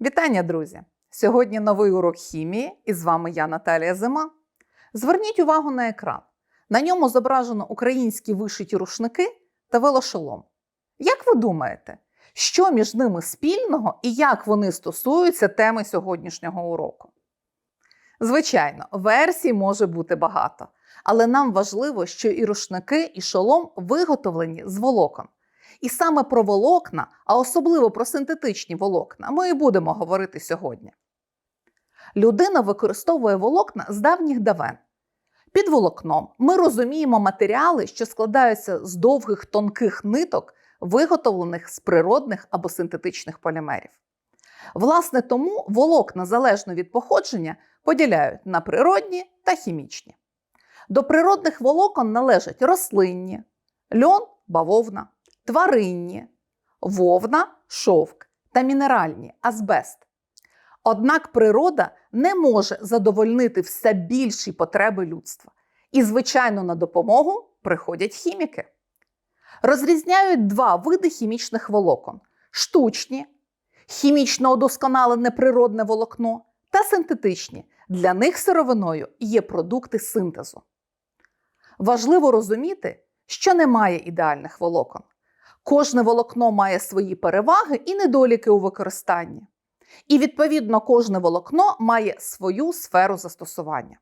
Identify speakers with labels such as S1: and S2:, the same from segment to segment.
S1: Вітання, друзі! Сьогодні новий урок хімії, і з вами я, Наталія Зима. Зверніть увагу на екран. На ньому зображено українські вишиті рушники та велошолом. Як ви думаєте, що між ними спільного і як вони стосуються теми сьогоднішнього уроку? Звичайно, версій може бути багато, але нам важливо, що і рушники, і шолом виготовлені з волокон. І саме про волокна, а особливо про синтетичні волокна, ми і будемо говорити сьогодні. Людина використовує волокна з давніх давен. Під волокном ми розуміємо матеріали, що складаються з довгих тонких ниток, виготовлених з природних або синтетичних полімерів. Власне, тому волокна залежно від походження поділяють на природні та хімічні. До природних волокон належать рослинні, льон, бавовна, тваринні, вовна, шовк та мінеральні азбест. Однак природа не може задовольнити все більші потреби людства. І, звичайно, на допомогу приходять хіміки. Розрізняють два види хімічних волокон: штучні, хімічно удосконалене природне волокно та синтетичні. Для них сировиною є продукти синтезу. Важливо розуміти, що немає ідеальних волокон. Кожне волокно має свої переваги і недоліки у використанні. І, відповідно, кожне волокно має свою сферу застосування.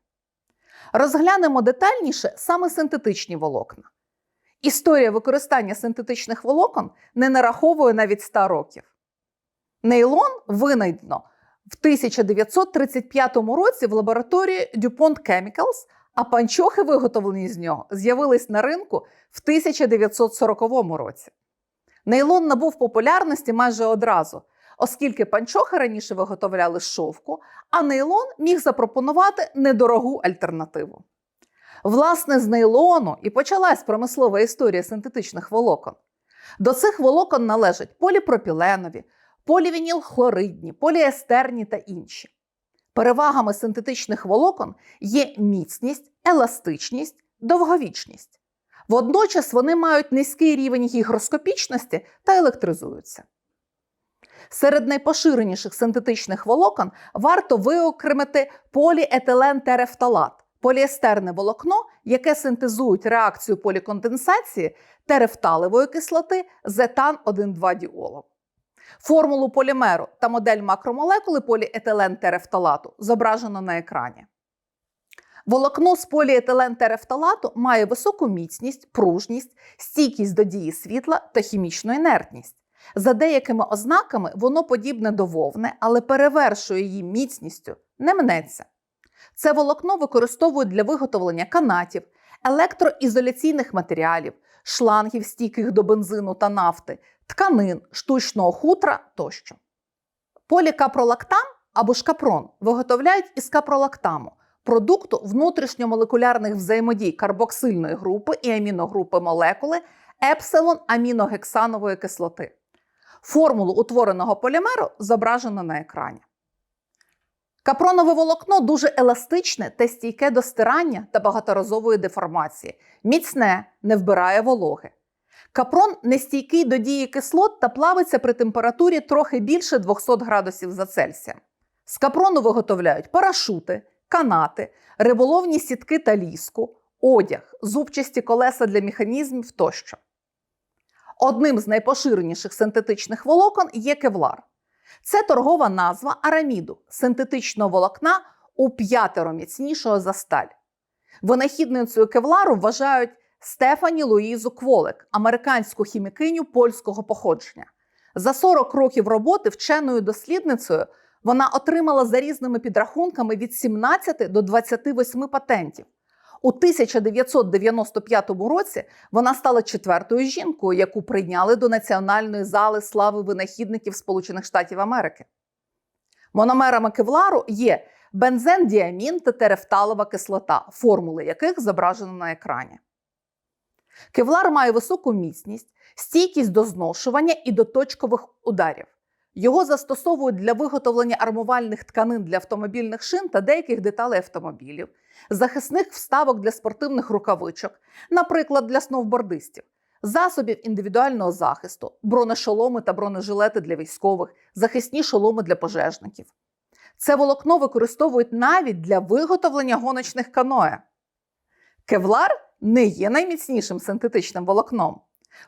S1: Розглянемо детальніше саме синтетичні волокна. Історія використання синтетичних волокон не нараховує навіть 100 років. Нейлон винайдено в 1935 році в лабораторії DuPont Chemicals, а панчохи, виготовлені з нього, з'явились на ринку в 1940 році. Нейлон набув популярності майже одразу, оскільки панчохи раніше виготовляли шовку, а нейлон міг запропонувати недорогу альтернативу. Власне, з нейлону і почалась промислова історія синтетичних волокон. До цих волокон належать поліпропіленові, полівінілхлоридні, поліестерні та інші. Перевагами синтетичних волокон є міцність, еластичність, довговічність. Водночас вони мають низький рівень гігроскопічності та електризуються. Серед найпоширеніших синтетичних волокон варто виокремити поліетилентерефталат – поліестерне волокно, яке синтезують реакцію поліконденсації терефталевої кислоти з етан 1,2 діолом. Формулу полімеру та модель макромолекули поліетилентерефталату зображено на екрані. Волокно з поліетилентерефталату має високу міцність, пружність, стійкість до дії світла та хімічну інертність. За деякими ознаками воно подібне до вовни, але перевершує її міцністю, не мнеться. Це волокно використовують для виготовлення канатів, електроізоляційних матеріалів, шлангів, стійких до бензину та нафти, тканин, штучного хутра тощо. Полікапролактам або ж капрон виготовляють із капролактаму продукту внутрішньомолекулярних взаємодій карбоксильної групи і аміногрупи молекули епсилон аміногексанової кислоти. Формулу утвореного полімеру зображено на екрані. Капронове волокно дуже еластичне та стійке до стирання та багаторазової деформації, міцне, не вбирає вологи. Капрон нестійкий до дії кислот та плавиться при температурі трохи більше 200 градусів за Цельсієм. З капрону виготовляють парашути, канати, риболовні сітки та ліску, одяг, зубчасті колеса для механізмів тощо. Одним з найпоширеніших синтетичних волокон є кевлар. Це торгова назва араміду синтетичного волокна у п'ятеро міцнішого за сталь. Винахідницею кевлару вважають Стефані Луїзу Кволик, американську хімікиню польського походження. За 40 років роботи вченою дослідницею вона отримала за різними підрахунками від 17 до 28 патентів. У 1995 році вона стала четвертою жінкою, яку прийняли до Національної зали слави винахідників Сполучених Штатів Америки. Мономерами кевлару є бензендіамін та терефталова кислота, формули яких зображено на екрані. Кевлар має високу міцність, стійкість до зношування і до точкових ударів. Його застосовують для виготовлення армувальних тканин для автомобільних шин та деяких деталей автомобілів, захисних вставок для спортивних рукавичок, наприклад, для сноубордистів, засобів індивідуального захисту, бронешоломи та бронежилети для військових, захисні шоломи для пожежників. Це волокно використовують навіть для виготовлення гоночних каноe. Кевлар не є найміцнішим синтетичним волокном.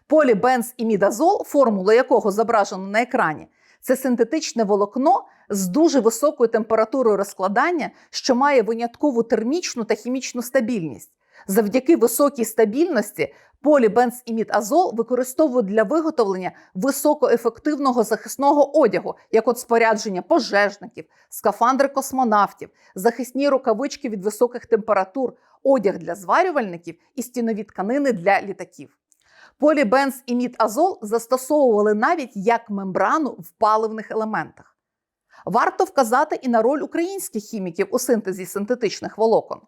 S1: Полібенз і мідазол, формулу якого зображено на екрані, це синтетичне волокно з дуже високою температурою розкладання, що має виняткову термічну та хімічну стабільність. Завдяки високій стабільності полібензімідазол використовують для виготовлення високоефективного захисного одягу, як от спорядження пожежників, скафандри космонавтів, захисні рукавички від високих температур, одяг для зварювальників і стінові тканини для літаків. Полібензімідазол застосовували навіть як мембрану в паливних елементах. Варто вказати і на роль українських хіміків у синтезі синтетичних волокон.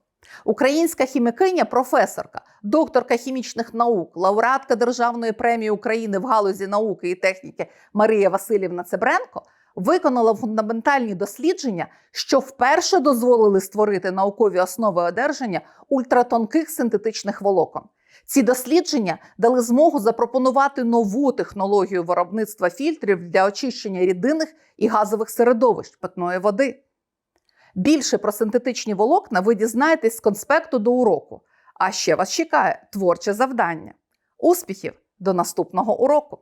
S1: Українська хімікиня, професорка, докторка хімічних наук, лауреатка Державної премії України в галузі науки і техніки Марія Васильівна Цебренко виконала фундаментальні дослідження, що вперше дозволили створити наукові основи одержання ультратонких синтетичних волокон. Ці дослідження дали змогу запропонувати нову технологію виробництва фільтрів для очищення рідинних і газових середовищ питної води. Більше про синтетичні волокна ви дізнаєтесь з конспекту до уроку. А ще вас чекає творче завдання. Успіхів до наступного уроку!